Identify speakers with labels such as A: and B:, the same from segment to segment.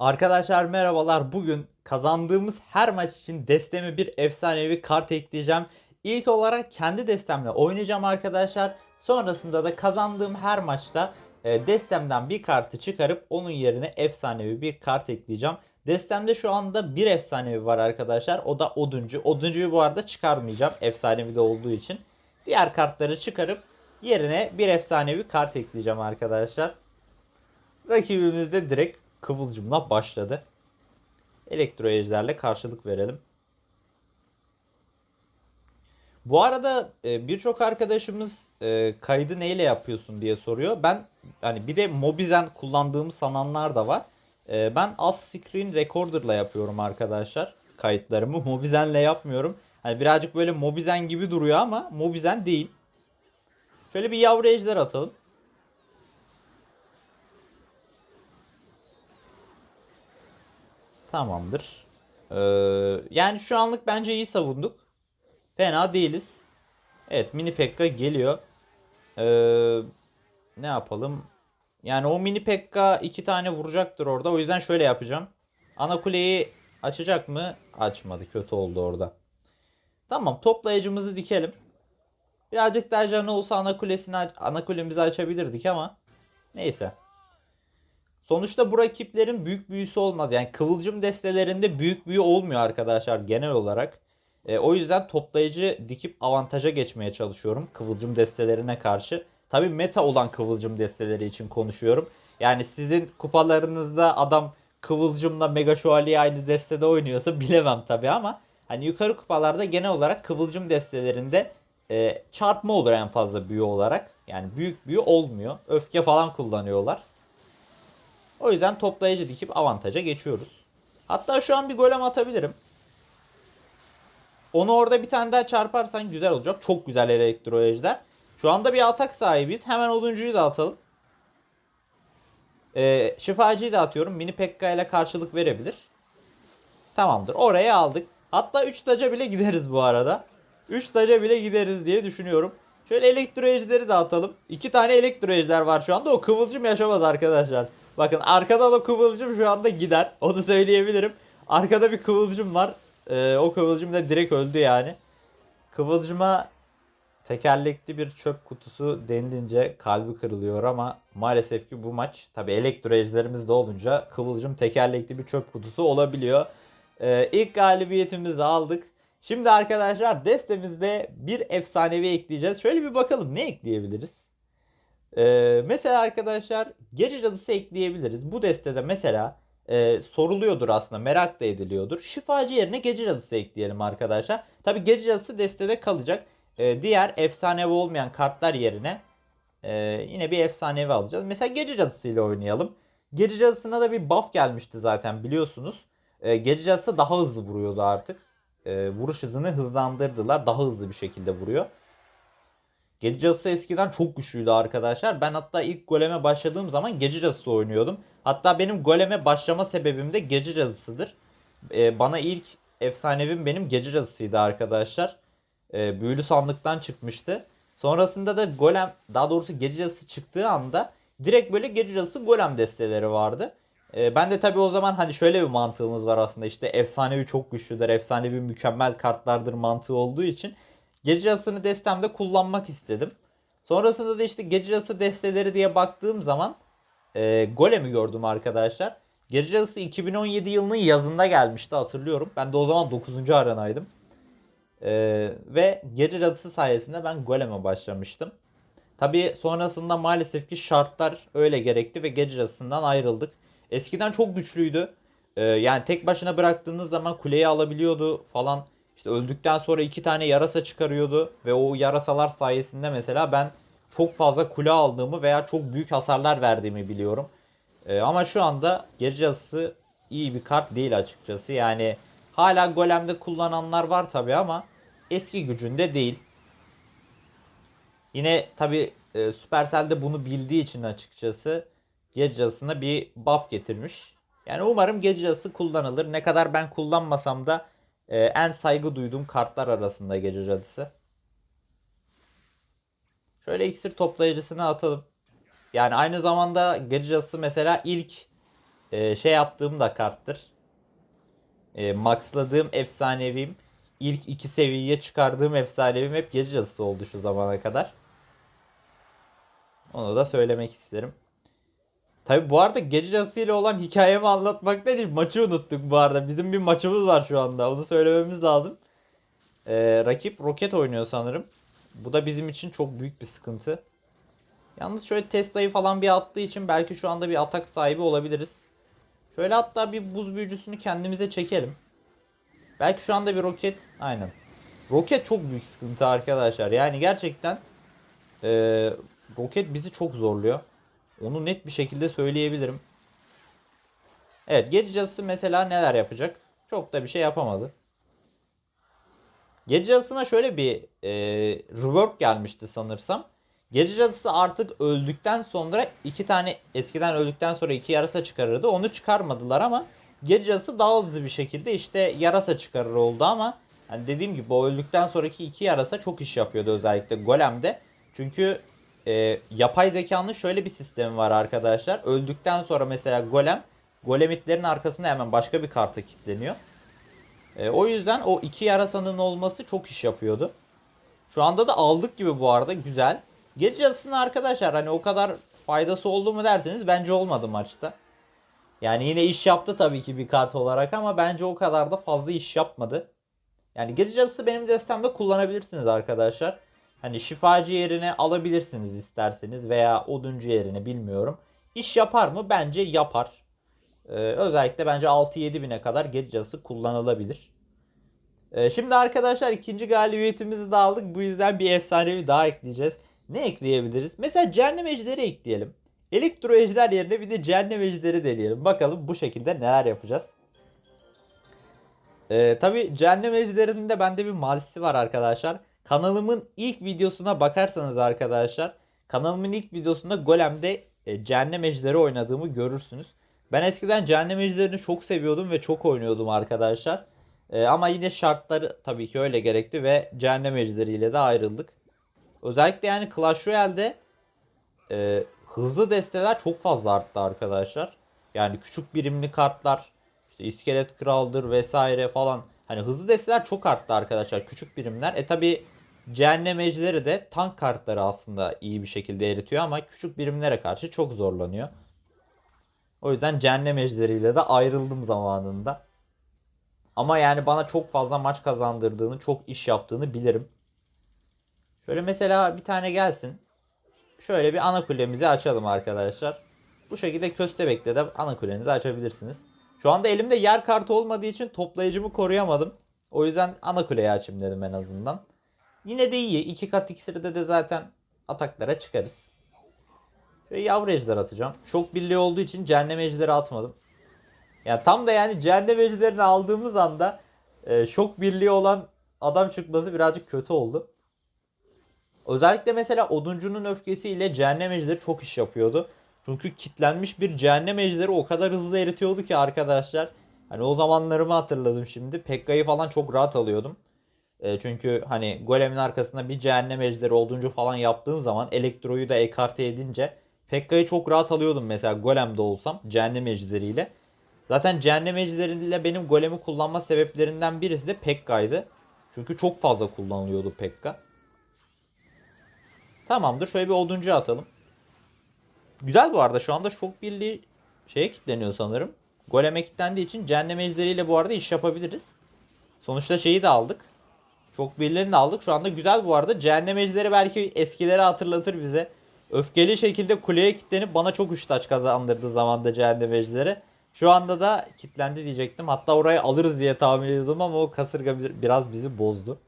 A: Arkadaşlar merhabalar. Bugün kazandığımız her maç için desteme bir efsanevi kart ekleyeceğim. İlk olarak kendi destemle oynayacağım arkadaşlar. Sonrasında da kazandığım her maçta e, destemden bir kartı çıkarıp onun yerine efsanevi bir kart ekleyeceğim. Destemde şu anda bir efsanevi var arkadaşlar. O da Oduncu. Oduncuyu bu arada çıkarmayacağım efsanevi de olduğu için. Diğer kartları çıkarıp yerine bir efsanevi kart ekleyeceğim arkadaşlar. Rakibimiz de direkt Kıvılcım'la başladı. Elektro ejderle karşılık verelim. Bu arada e, birçok arkadaşımız e, kaydı neyle yapıyorsun diye soruyor. Ben hani bir de Mobizen kullandığımı sananlar da var. E, ben az screen recorder'la yapıyorum arkadaşlar kayıtlarımı. Mobizen'le yapmıyorum. Hani birazcık böyle Mobizen gibi duruyor ama Mobizen değil. Şöyle bir yavru ejder atalım. Tamamdır. Ee, yani şu anlık bence iyi savunduk. Fena değiliz. Evet mini Pekka geliyor. Ee, ne yapalım? Yani o mini Pekka iki tane vuracaktır orada. O yüzden şöyle yapacağım. Ana kuleyi açacak mı? Açmadı. Kötü oldu orada. Tamam toplayıcımızı dikelim. Birazcık daha canı olsa ana kulesini ana kulemizi açabilirdik ama neyse. Sonuçta bu rakiplerin büyük büyüsü olmaz. Yani kıvılcım destelerinde büyük büyü olmuyor arkadaşlar genel olarak. E, o yüzden toplayıcı dikip avantaja geçmeye çalışıyorum kıvılcım destelerine karşı. Tabi meta olan kıvılcım desteleri için konuşuyorum. Yani sizin kupalarınızda adam kıvılcımla mega şövalye aynı destede oynuyorsa bilemem tabi ama hani yukarı kupalarda genel olarak kıvılcım destelerinde e, çarpma olur en fazla büyü olarak. Yani büyük büyü olmuyor. Öfke falan kullanıyorlar. O yüzden toplayıcı dikip avantaja geçiyoruz. Hatta şu an bir golem atabilirim. Onu orada bir tane daha çarparsan güzel olacak. Çok güzel elektro ejder. Şu anda bir atak sahibiyiz. Hemen oduncuyu da atalım. Ee, şifacıyı da atıyorum. Mini Pekka ile karşılık verebilir. Tamamdır. Oraya aldık. Hatta 3 taca bile gideriz bu arada. 3 taca bile gideriz diye düşünüyorum. Şöyle elektro ejderi de atalım. 2 tane elektro ejder var şu anda. O kıvılcım yaşamaz arkadaşlar. Bakın arkadan o kıvılcım şu anda gider. Onu söyleyebilirim. Arkada bir kıvılcım var. Ee, o kıvılcım da direkt öldü yani. Kıvılcıma tekerlekli bir çöp kutusu denilince kalbi kırılıyor ama maalesef ki bu maç tabi elektro ejderimiz de olunca kıvılcım tekerlekli bir çöp kutusu olabiliyor. Ee, ilk galibiyetimizi aldık. Şimdi arkadaşlar destemizde bir efsanevi ekleyeceğiz. Şöyle bir bakalım ne ekleyebiliriz? Ee, mesela arkadaşlar gece cadısı ekleyebiliriz. Bu destede mesela e, soruluyordur aslında merak da ediliyordur. Şifacı yerine gece cadısı ekleyelim arkadaşlar. Tabi gece cadısı destede kalacak. E, diğer efsanevi olmayan kartlar yerine e, yine bir efsanevi alacağız. Mesela gece cadısı ile oynayalım. Gece cadısına da bir buff gelmişti zaten biliyorsunuz. E, gece cadısı daha hızlı vuruyordu artık. E, vuruş hızını hızlandırdılar. Daha hızlı bir şekilde vuruyor. Gece cadısı eskiden çok güçlüydü arkadaşlar. Ben hatta ilk goleme başladığım zaman gece cadısı oynuyordum. Hatta benim goleme başlama sebebim de gece cadısıdır. Ee, bana ilk efsanevim benim gece cadısıydı arkadaşlar. Ee, büyülü sandıktan çıkmıştı. Sonrasında da golem daha doğrusu gece cadısı çıktığı anda direkt böyle gece cadısı golem desteleri vardı. Ee, ben de tabii o zaman hani şöyle bir mantığımız var aslında işte efsanevi çok güçlüdür, efsanevi mükemmel kartlardır mantığı olduğu için Gece Ası'nı destemde kullanmak istedim. Sonrasında da işte Gece Ası desteleri diye baktığım zaman e, Golem'i gördüm arkadaşlar. Gece Ası 2017 yılının yazında gelmişti hatırlıyorum. Ben de o zaman 9. aranaydım. E, ve Gece Cadısı sayesinde ben Golem'e başlamıştım. Tabi sonrasında maalesef ki şartlar öyle gerekti ve Gece Cadısı'ndan ayrıldık. Eskiden çok güçlüydü. E, yani tek başına bıraktığınız zaman kuleyi alabiliyordu falan. İşte öldükten sonra iki tane yarasa çıkarıyordu ve o yarasalar sayesinde mesela ben çok fazla kule aldığımı veya çok büyük hasarlar verdiğimi biliyorum. Ee, ama şu anda gece iyi bir kart değil açıkçası. Yani hala golemde kullananlar var tabi ama eski gücünde değil. Yine tabi e, Supercell de bunu bildiği için açıkçası gece bir buff getirmiş. Yani umarım gece kullanılır. Ne kadar ben kullanmasam da ee, en saygı duyduğum kartlar arasında Gece Cadısı. Şöyle iksir toplayıcısını atalım. Yani aynı zamanda Gece Cadısı mesela ilk e, şey yaptığım da karttır. E, maxladığım efsanevim ilk iki seviyeye çıkardığım efsanevim hep gece cadısı oldu şu zamana kadar. Onu da söylemek isterim. Tabi bu arada gece cadısı olan hikayemi anlatmak değil maçı unuttuk bu arada. Bizim bir maçımız var şu anda onu söylememiz lazım. Ee, rakip roket oynuyor sanırım. Bu da bizim için çok büyük bir sıkıntı. Yalnız şöyle Tesla'yı falan bir attığı için belki şu anda bir atak sahibi olabiliriz. Şöyle hatta bir buz büyücüsünü kendimize çekelim. Belki şu anda bir roket aynen. Roket çok büyük sıkıntı arkadaşlar. Yani gerçekten e, roket bizi çok zorluyor. Onu net bir şekilde söyleyebilirim. Evet gece cadısı mesela neler yapacak? Çok da bir şey yapamadı. Gece cadısına şöyle bir e, rework gelmişti sanırsam. Gece artık öldükten sonra iki tane eskiden öldükten sonra iki yarasa çıkarırdı. Onu çıkarmadılar ama gece cadısı daha hızlı bir şekilde işte yarasa çıkarır oldu ama hani dediğim gibi o öldükten sonraki iki yarasa çok iş yapıyordu özellikle Golem'de. Çünkü e, yapay zekanın şöyle bir sistemi var arkadaşlar. Öldükten sonra mesela Golem Golemitlerin arkasında hemen başka bir karta kilitleniyor. E, o yüzden o iki yarasanın olması çok iş yapıyordu. Şu anda da aldık gibi bu arada güzel. Gece yazısını arkadaşlar hani o kadar faydası oldu mu derseniz bence olmadı maçta. Yani yine iş yaptı tabii ki bir kart olarak ama bence o kadar da fazla iş yapmadı. Yani gece benim destemde kullanabilirsiniz arkadaşlar. Hani şifacı yerine alabilirsiniz isterseniz veya oduncu yerine bilmiyorum. İş yapar mı? Bence yapar. Ee, özellikle bence 6-7 bine kadar gece kullanılabilir. Ee, şimdi arkadaşlar ikinci galibiyetimizi de aldık. Bu yüzden bir efsanevi daha ekleyeceğiz. Ne ekleyebiliriz? Mesela cehennem ejderi ekleyelim. Elektro ejder yerine bir de cehennem ejderi deneyelim. Bakalım bu şekilde neler yapacağız. Ee, Tabi cehennem ejderinin bende bir mazisi var arkadaşlar. Kanalımın ilk videosuna bakarsanız arkadaşlar. Kanalımın ilk videosunda Golem'de e, cehennem ejderi oynadığımı görürsünüz. Ben eskiden cehennem ejderini çok seviyordum ve çok oynuyordum arkadaşlar. E, ama yine şartları tabii ki öyle gerekti ve cehennem ejderiyle de ayrıldık. Özellikle yani Clash Royale'de e, hızlı desteler çok fazla arttı arkadaşlar. Yani küçük birimli kartlar, işte iskelet kraldır vesaire falan. Hani hızlı desteler çok arttı arkadaşlar. Küçük birimler. E tabi cehennem ejleri de tank kartları aslında iyi bir şekilde eritiyor ama küçük birimlere karşı çok zorlanıyor. O yüzden cehennem ejderiyle de ayrıldım zamanında. Ama yani bana çok fazla maç kazandırdığını, çok iş yaptığını bilirim. Şöyle mesela bir tane gelsin. Şöyle bir ana kulemizi açalım arkadaşlar. Bu şekilde köstebekle de ana kulenizi açabilirsiniz. Şu anda elimde yer kartı olmadığı için toplayıcımı koruyamadım. O yüzden ana kuleyi açayım dedim en azından. Yine de iyi. İki kat iksirde de zaten ataklara çıkarız. Şöyle yavru ejder atacağım. Şok birliği olduğu için cehennem ejderi atmadım. Yani tam da yani cehennem ejderini aldığımız anda e, şok birliği olan adam çıkması birazcık kötü oldu. Özellikle mesela oduncunun öfkesiyle cehennem ejderi çok iş yapıyordu. Çünkü kitlenmiş bir cehennem ejderi o kadar hızlı eritiyordu ki arkadaşlar. Hani o zamanlarımı hatırladım şimdi. Pekka'yı falan çok rahat alıyordum. E, çünkü hani golemin arkasında bir cehennem ejderi oduncu falan yaptığım zaman elektroyu da ekarte edince Pekka'yı çok rahat alıyordum mesela golemde olsam cehennem ejderiyle. Zaten cehennem ejderiyle benim golemi kullanma sebeplerinden birisi de Pekka'ydı. Çünkü çok fazla kullanılıyordu Pekka. Tamamdır. Şöyle bir oduncu atalım. Güzel bu arada. Şu anda şok birliği şeye kilitleniyor sanırım. Goleme kilitlendiği için cehennem ejderiyle bu arada iş yapabiliriz. Sonuçta şeyi de aldık. Çok birlerini de aldık. Şu anda güzel bu arada. Cehennem ejderi belki eskileri hatırlatır bize. Öfkeli şekilde kuleye kilitlenip bana çok üç kazandırdı zamanda cehennem ejderi. Şu anda da kilitlendi diyecektim. Hatta orayı alırız diye tahmin ediyordum ama o kasırga biraz bizi bozdu.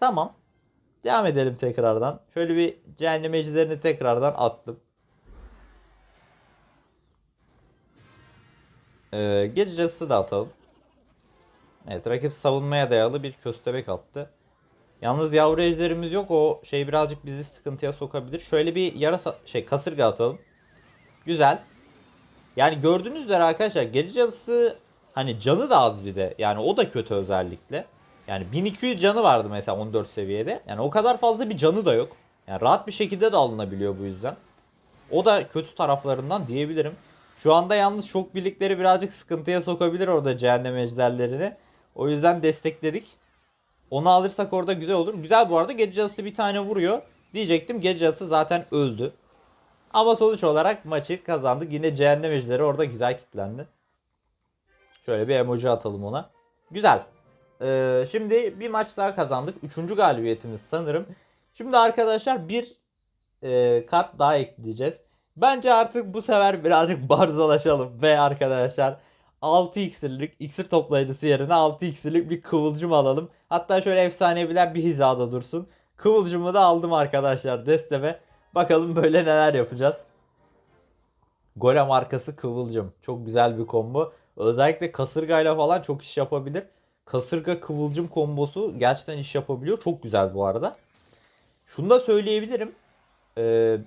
A: Tamam. Devam edelim tekrardan. Şöyle bir cehennem ejderini tekrardan attım. Ee, gece da atalım. Evet rakip savunmaya dayalı bir köstebek attı. Yalnız yavru ejderimiz yok. O şey birazcık bizi sıkıntıya sokabilir. Şöyle bir yarasa şey kasırga atalım. Güzel. Yani gördüğünüz üzere arkadaşlar gece cadısı hani canı da az bir de. Yani o da kötü özellikle. Yani 1200 canı vardı mesela 14 seviyede. Yani o kadar fazla bir canı da yok. Yani rahat bir şekilde de alınabiliyor bu yüzden. O da kötü taraflarından diyebilirim. Şu anda yalnız şok birlikleri birazcık sıkıntıya sokabilir orada cehennem ejderlerini. O yüzden destekledik. Onu alırsak orada güzel olur. Güzel bu arada gece cadısı bir tane vuruyor. Diyecektim gece cadısı zaten öldü. Ama sonuç olarak maçı kazandık. Yine cehennem ejderi orada güzel kilitlendi. Şöyle bir emoji atalım ona. Güzel. Ee, şimdi bir maç daha kazandık. Üçüncü galibiyetimiz sanırım. Şimdi arkadaşlar bir e, kart daha ekleyeceğiz. Bence artık bu sefer birazcık barzolaşalım ve arkadaşlar 6 iksirlik iksir toplayıcısı yerine 6 iksirlik bir kıvılcım alalım. Hatta şöyle efsaneviler bir hizada dursun. Kıvılcımı da aldım arkadaşlar desteme. Bakalım böyle neler yapacağız. Golem arkası kıvılcım. Çok güzel bir combo. Özellikle kasırgayla falan çok iş yapabilir. Kasırga kıvılcım kombosu gerçekten iş yapabiliyor. Çok güzel bu arada. Şunu da söyleyebilirim. Ee,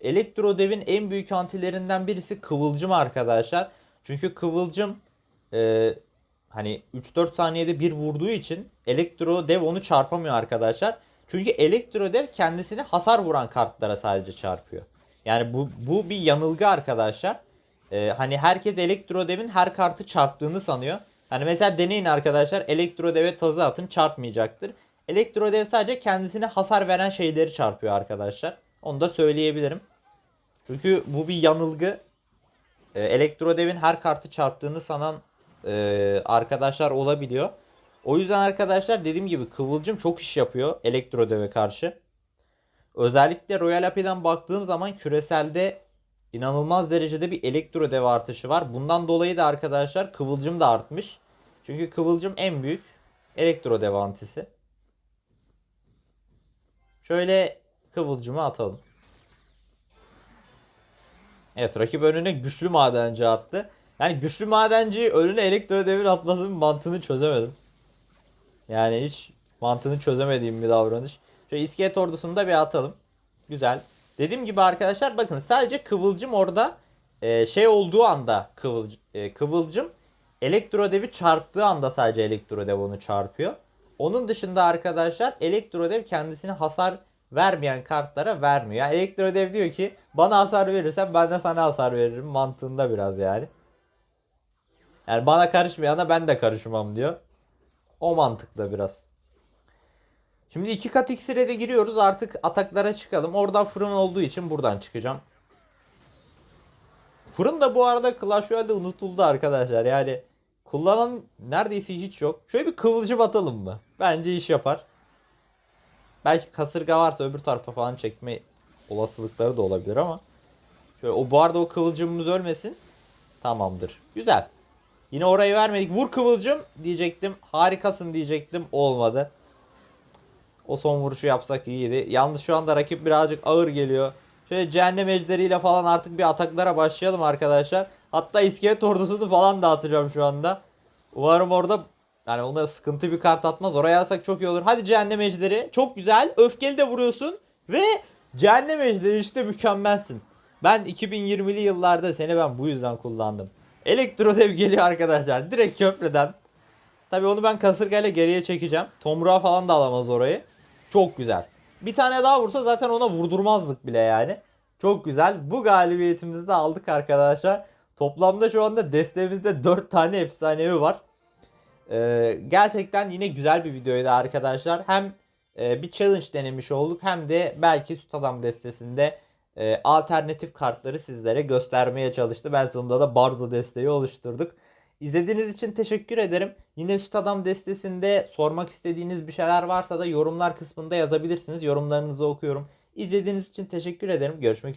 A: Elektro Dev'in en büyük antilerinden birisi Kıvılcım arkadaşlar. Çünkü Kıvılcım e, hani 3-4 saniyede bir vurduğu için Elektro Dev onu çarpamıyor arkadaşlar. Çünkü Elektro Dev kendisini hasar vuran kartlara sadece çarpıyor. Yani bu, bu bir yanılgı arkadaşlar. E, hani herkes Elektro Dev'in her kartı çarptığını sanıyor. Hani mesela deneyin arkadaşlar Elektro Dev'e tazı atın çarpmayacaktır. Elektro Dev sadece kendisine hasar veren şeyleri çarpıyor arkadaşlar. Onu da söyleyebilirim. Çünkü bu bir yanılgı. E, Elektrodev'in her kartı çarptığını sanan e, arkadaşlar olabiliyor. O yüzden arkadaşlar dediğim gibi Kıvılcım çok iş yapıyor Elektrodev'e karşı. Özellikle Royal Api'den baktığım zaman küreselde inanılmaz derecede bir Elektrodev artışı var. Bundan dolayı da arkadaşlar Kıvılcım da artmış. Çünkü Kıvılcım en büyük Elektrodev antisi. Şöyle Kıvılcımı atalım. Evet rakip önüne güçlü madenci attı. Yani güçlü madenciyi önüne elektro devir atmasının mantığını çözemedim. Yani hiç mantığını çözemediğim bir davranış. Şöyle iskelet ordusunu da bir atalım. Güzel. Dediğim gibi arkadaşlar bakın sadece kıvılcım orada e, şey olduğu anda kıvılcım, e, kıvılcım elektro devi çarptığı anda sadece elektro dev onu çarpıyor. Onun dışında arkadaşlar elektro dev kendisine hasar vermeyen kartlara vermiyor. Yani Elektrodev diyor ki bana hasar verirsen ben de sana hasar veririm mantığında biraz yani. Yani bana karışmayana ben de karışmam diyor. O mantıkla biraz. Şimdi iki kat iksire de giriyoruz artık ataklara çıkalım. Oradan fırın olduğu için buradan çıkacağım. Fırın da bu arada Clash Royale'de unutuldu arkadaşlar. Yani kullanan neredeyse hiç yok. Şöyle bir kıvılcım atalım mı? Bence iş yapar. Belki kasırga varsa öbür tarafa falan çekme olasılıkları da olabilir ama. Şöyle o bu arada o kıvılcımımız ölmesin. Tamamdır. Güzel. Yine orayı vermedik. Vur kıvılcım diyecektim. Harikasın diyecektim. Olmadı. O son vuruşu yapsak iyiydi. Yalnız şu anda rakip birazcık ağır geliyor. Şöyle cehennem ejderiyle falan artık bir ataklara başlayalım arkadaşlar. Hatta iskelet ordusunu falan dağıtacağım şu anda. Umarım orada yani ona sıkıntı bir kart atmaz. Oraya alsak çok iyi olur. Hadi cehennem ejderi. Çok güzel. Öfkeli de vuruyorsun. Ve cehennem ejderi işte mükemmelsin. Ben 2020'li yıllarda seni ben bu yüzden kullandım. Elektrodev geliyor arkadaşlar. Direkt köprüden. Tabi onu ben kasırgayla geriye çekeceğim. Tomruğa falan da alamaz orayı. Çok güzel. Bir tane daha vursa zaten ona vurdurmazdık bile yani. Çok güzel. Bu galibiyetimizi de aldık arkadaşlar. Toplamda şu anda destemizde 4 tane efsanevi var. Ee, gerçekten yine güzel bir videoydu arkadaşlar. Hem e, bir challenge denemiş olduk hem de belki Süt Adam destesinde e, alternatif kartları sizlere göstermeye çalıştı. Ben sonunda da Barzo desteği oluşturduk. İzlediğiniz için teşekkür ederim. Yine Süt Adam destesinde sormak istediğiniz bir şeyler varsa da yorumlar kısmında yazabilirsiniz. Yorumlarınızı okuyorum. İzlediğiniz için teşekkür ederim. Görüşmek üzere.